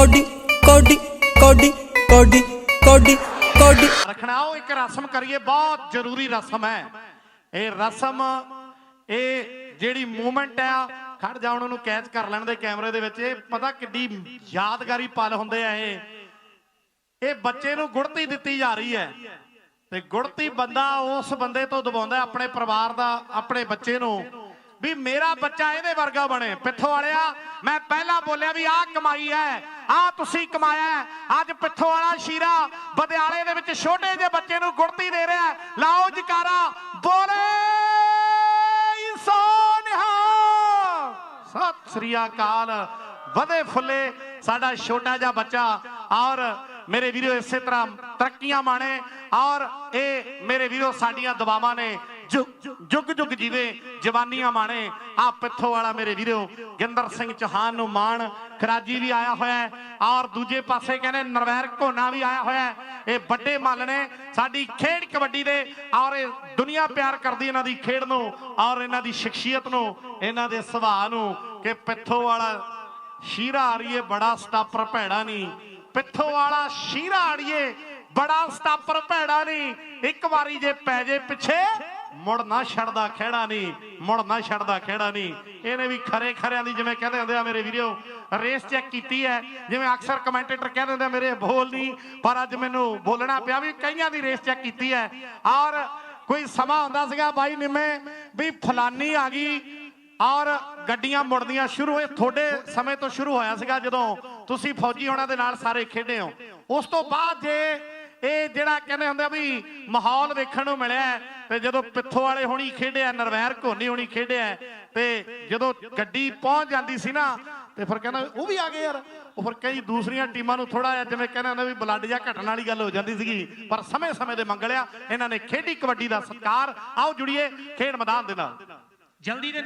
Cody ਕੋਡੀ ਕੋਡੀ ਕੋਡੀ ਕੋਡੀ ਕੋਡੀ। ਰੱਖਣਾ ਉਹ ਇੱਕ ਰਸਮ ਕਰੀਏ, ਬਹੁਤ ਜ਼ਰੂਰੀ ਰਸਮ ਹੈ। ਇਹ ਰਸਮ, ਇਹ ਜਿਹੜੀ ਮੂਵਮੈਂਟ ਆ, ਖੜ ਜਾ ਉਹਨਾਂ ਨੂੰ ਕੈਚ ਕਰ ਲੈਣ ਦੇ ਕੈਮਰੇ ਦੇ ਵਿੱਚ। ਇਹ ਪਤਾ ਕਿੱਡੀ ਯਾਦਗਾਰੀ ਪਲ ਹੁੰਦੇ ਆ ਇਹ। ਇਹ ਬੱਚੇ ਨੂੰ ਗੁੜਤੀ ਦਿੱਤੀ ਜਾ ਰਹੀ ਹੈ। ਤੇ ਗੁੜਤੀ ਬੰਦਾ ਉਸ ਬੰਦੇ ਤੋਂ ਦਬਾਉਂਦਾ ਆਪਣੇ ਪਰਿਵਾਰ ਦਾ, ਆਪਣੇ ਬੱਚੇ ਨੂੰ। ਵੀ ਮੇਰਾ ਬੱਚਾ ਇਹਦੇ ਵਰਗਾ ਬਣੇ। ਪਿੱਥੋਂ ਵਾਲਿਆ, ਮੈਂ ਪਹਿਲਾਂ ਬੋਲਿਆ ਵੀ ਆਹ ਕਮਾਈ ਹੈ। ਆਹ ਤੁਸੀਂ ਕਮਾਇਆ ਅੱਜ ਪਿੱਥੋਂ ਵਾਲਾ ਸ਼ੀਰਾ ਬਦਿਆਲੇ ਦੇ ਵਿੱਚ ਛੋਟੇ ਜਿਹੇ ਬੱਚੇ ਨੂੰ ਗੁੜਤੀ ਦੇ ਰਿਹਾ ਲਾਓ ਜਕਾਰਾ, ਬੋਲੇ ਸੋਨਿਹਾ ਸਤਿ ਸ੍ਰੀ ਅਕਾਲ। ਵਧੇ ਫੁੱਲੇ ਸਾਡਾ ਛੋਟਾ ਜਿਹਾ ਬੱਚਾ ਔਰ ਮੇਰੇ ਵੀਰੋ ਇਸੇ ਤਰ੍ਹਾਂ ਤਰੱਕੀਆਂ ਮਾਣੇ ਔਰ ਇਹ ਮੇਰੇ ਵੀਰੋ ਸਾਡੀਆਂ ਦੁਆਵਾਂ ਨੇ ਜੁਗ ਜੁਗ ਜੀਵੇ, ਜਵਾਨੀਆਂ ਮਾਣੇ ਆ ਪਿੱਥੋਂ ਵਾਲਾ ਮੇਰੇ ਵੀਰੋ, ਗਿੰਦਰ ਸਿੰਘ ਚੌਹਾਨ ਨੂੰ ਮਾਣ ਖਰਾਜੀ ਵੀ ਆਇਆ ਹੋਇਆ ਔਰ ਦੂਜੇ ਪਾਸੇ ਕਹਿੰਦੇ ਨਰਵੈਰ ਘੋਨਾ ਵੀ ਆਇਆ ਹੋਇਆ ਇਹ ਵੱਡੇ ਮੱਲ ਨੇ, ਸਾਡੀ ਖੇਡ ਕਬੱਡੀ ਦੇ, ਔਰ ਇਹ ਦੁਨੀਆ ਪਿਆਰ ਕਰਦੀ ਇਹਨਾਂ ਦੀ ਖੇਡ ਨੂੰ, ਔਰ ਇਹਨਾਂ ਦੀ ਸ਼ਖਸੀਅਤ ਨੂੰ, ਇਹਨਾਂ ਦੇ ਸੁਭਾਅ ਨੂੰ, ਕਿ ਪਿੱਥੋਂ ਵਾਲਾ ਸ਼ੀਰਾ ਆੜੀਏ ਬੜਾ ਸਟਾਪਰ ਭੈੜਾ ਨਹੀਂ, ਪਿੱਥੋਂ ਵਾਲਾ ਸ਼ੀਰਾ ਆੜੀਏ ਬੜਾ ਸਟਾਪਰ ਭੈੜਾ ਨਹੀਂ, ਇੱਕ ਵਾਰੀ ਜੇ ਪੈ ਜੇ ਪਿੱਛੇ ਮੁੜ ਨਾ ਛੱਡਦਾ ਖਹਿੜਾ ਨਹੀਂ, ਮੁੜ ਨਾ ਛੱਡਦਾ ਖਹਿੜਾ ਨਹੀਂ। ਇਹਨੇ ਵੀ ਖਰੇ ਖਰਿਆਂ ਦੀ ਜਿਵੇਂ ਕਹਿੰਦੇ ਹੁੰਦੇ ਆ ਮੇਰੇ ਵੀਰੋ ਰੇਸ ਚੈੱਕ ਕੀਤੀ ਹੈ। ਜਿਵੇਂ ਅਕਸਰ ਕਮੈਂਟੇਟਰ ਕਹਿੰਦੇ ਹੁੰਦੇ ਮੇਰੇ, ਬੋਲ ਨਹੀਂ। ਪਰ ਅੱਜ ਮੈਨੂੰ ਬੋਲਣਾ ਪਿਆ ਵੀ ਕਈਆਂ ਦੀ ਰੇਸ ਚੈੱਕ ਕੀਤੀ ਹੈ। ਔਰ ਕੋਈ ਸਮਾਂ ਹੁੰਦਾ ਸੀਗਾ ਬਾਈ ਨਿੰਮੇ ਵੀ ਫਲਾਨੀ ਆ ਗਈ। ਔਰ ਗੱਡੀਆਂ ਮੁੜਦੀਆਂ ਸ਼ੁਰੂ ਹੋਏ, ਤੁਹਾਡੇ ਸਮੇਂ ਤੋਂ ਸ਼ੁਰੂ ਹੋਇਆ ਸੀਗਾ ਜਦੋਂ ਤੁਸੀਂ ਫੌਜੀ ਹੋਣਾ ਦੇ ਨਾਲ ਸਾਰੇ ਖੇਡੇ ਹੋ। ਉਸ ਤੋਂ ਬਾਅਦ ਜੇ ਇਹ ਜਿਹੜਾ ਕਹਿੰਦੇ ਹੁੰਦੇ ਆ ਵੀ ਮਾਹੌਲ ਵੇਖਣ ਨੂੰ ਮਿਲਿਆ ਤੇ ਜਦੋਂ ਪਿੱਥੋਂ ਵਾਲੇ ਹੋਣੀ ਖੇਡਿਆ ਨਰਵੈਰ ਘੋਨੀ ਹੋਣੀ ਖੇਡਿਆ ਤੇ ਜਦੋਂ ਗੱਡੀ ਪਹੁੰਚ ਜਾਂਦੀ ਸੀ ਨਾ ਤੇ ਫਿਰ ਕਹਿੰਦਾ ਉਹ ਵੀ ਆ ਗਏ ਯਾਰ। ਉਹ ਫਿਰ ਕਈ ਦੂਸਰੀਆਂ ਟੀਮਾਂ ਨੂੰ ਥੋੜਾ ਜਿਹਾ ਜਿਵੇਂ ਕਹਿੰਦੇ ਹੁੰਦੇ ਵੀ ਬਲੱਡ ਜਾਂ ਘਟਣ ਵਾਲੀ ਗੱਲ ਹੋ ਜਾਂਦੀ ਸੀਗੀ। ਪਰ ਸਮੇਂ-ਸਮੇਂ ਦੇ ਮੰਗਲਿਆ ਇਹਨਾਂ ਨੇ ਖੇਡੀ ਕਬੱਡੀ ਦਾ ਸਤਿਕਾਰ। ਆਓ ਜੁੜੀਏ ਖੇਡ ਮੈਦਾਨ ਦੇ ਨਾਲ। ਜਲਦੀ ਦੇ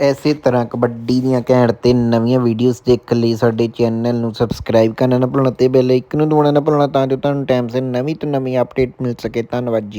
ਐਸੇ ਤਰ੍ਹਾਂ ਕਬੱਡੀ ਦੀਆਂ ਘੈਂਟ ਤੇ ਨਵੀਆਂ ਵੀਡੀਓਜ਼ ਦੇਖਣ ਲਈ ਸਾਡੇ ਚੈਨਲ ਨੂੰ ਸਬਸਕ੍ਰਾਈਬ ਕਰਨਾ ਨਾ ਭੁੱਲਣਾ ਤੇ ਬੈਲ ਆਈਕਨ ਨੂੰ ਦਬਾਉਣਾ ਨਾ ਭੁੱਲਣਾ ਤਾਂ ਜੋ ਤੁਹਾਨੂੰ ਟਾਈਮ ਸਿਰ ਨਵੀਂ ਤੋਂ ਨਵੀਂ ਅਪਡੇਟ ਮਿਲ ਸਕੇ। ਧੰਨਵਾਦ ਜੀ।